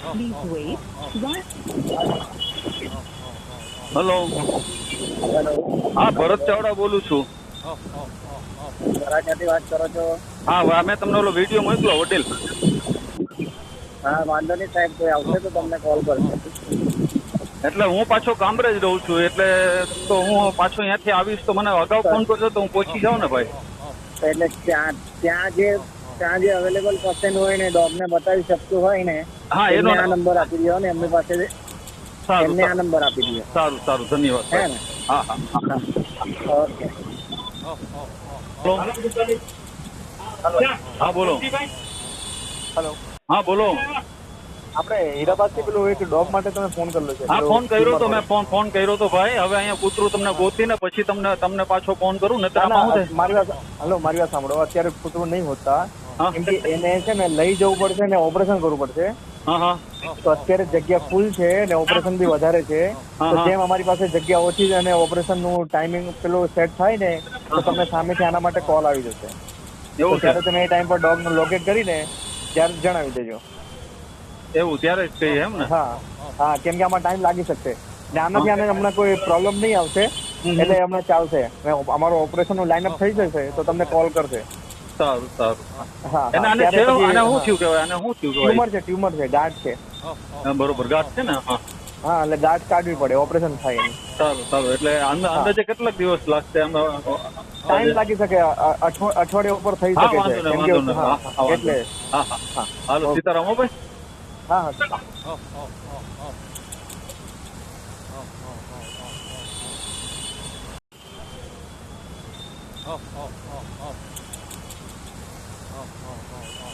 Please wait. Hello hello હા ભરત ચાવડા બોલું છું. ઘરા વાત કરો છો? હા મેં તમને ઓલો વીડિયો મોકલો હોટેલ હા વાંધો નહીં સાહેબ કોઈ આવશે તો તમને કોલ કરશે એટલે હું પાછો કામરેજ રહું છું એટલે તો હું પાછો અહીંયાથી આવીશ તો મને અગાઉ ફોન કરજો તો હું પહોંચી જાઉં ને ભાઈ. એટલે ત્યાં ત્યાં જે ત્યાં જે અવેલેબલ પર્સન હોય ને ડોગને બતાવી શકતું હોય ને હા એનો આ નંબર આપી દો ને એમની પાસે સારું એમને આ નંબર આપી દો સારું સારું. ધન્યવાદ હે ને? હા ઓકે. બોલો હા બોલો. હેલો. હા બોલો. આપણે હીરાબાદથી પેલું એક ડોગ માટે તમે ફોન કરેલો છે. હા ફોન કર્યો તો મેં ફોન ફોન કર્યો તો ભાઈ. હવે અહીંયા કૂતરું તમને ગોતીને પછી તમને તમને પાછો ફોન કરું ને ના, ના? મારી વાત હલો મારી વાત સાંભળો. અત્યારે કૂતરું નહીં હોતા. એને છે ને લઈ જવું પડશે ને ઓપરેશન કરવું પડશે. તો અત્યારે જગ્યા ફૂલ છે ને ઓપરેશન બી વધારે છે. તો જેમ અમારી પાસે જગ્યા ઓછી છે અને ઓપરેશનનું ટાઈમિંગ પેલું સેટ થાય ને તો તમને સામેથી આના માટે કોલ આવી જશે. ત્યારે તમે એ ટાઈમ પર ડોગનું લોકેટ કરીને ત્યારે જણાવી દેજો. એવું ત્યારે જ કહીએ એમ ને? હા. હા કેમ કે આમાં ટાઈમ લાગી શકશે. ને આનાથી આને હમણાં કોઈ પ્રોબ્લેમ નહીં આવશે. એટલે હમણાં ચાલશે. અમારું ઓપરેશનનું લાઇનઅપ થઈ જશે તો તમને કોલ કરશે. સારું સારું. હા એને આને છે આને શું થયું કહેવાય? આને શું થયું કહેવાય? ટ્યુમર છે ટ્યુમર છે ગાંઠ છે. બરોબર ગાંઠ છે ને? હા. હા એટલે ગાંઠ કાઢવી પડે ઓપરેશન થાય એનું સારું સારું. એટલે અંદ- અંદાજે કેટલાક દિવસ લાગશે ટાઈમ લાગી શકે અઠવાડિયા ઉપર થઈ શકે છે કે- હા, હા, હા, વાંધો એટલે નહીં. હા હા. Oh, oh, oh, હો ભાઈ હા હા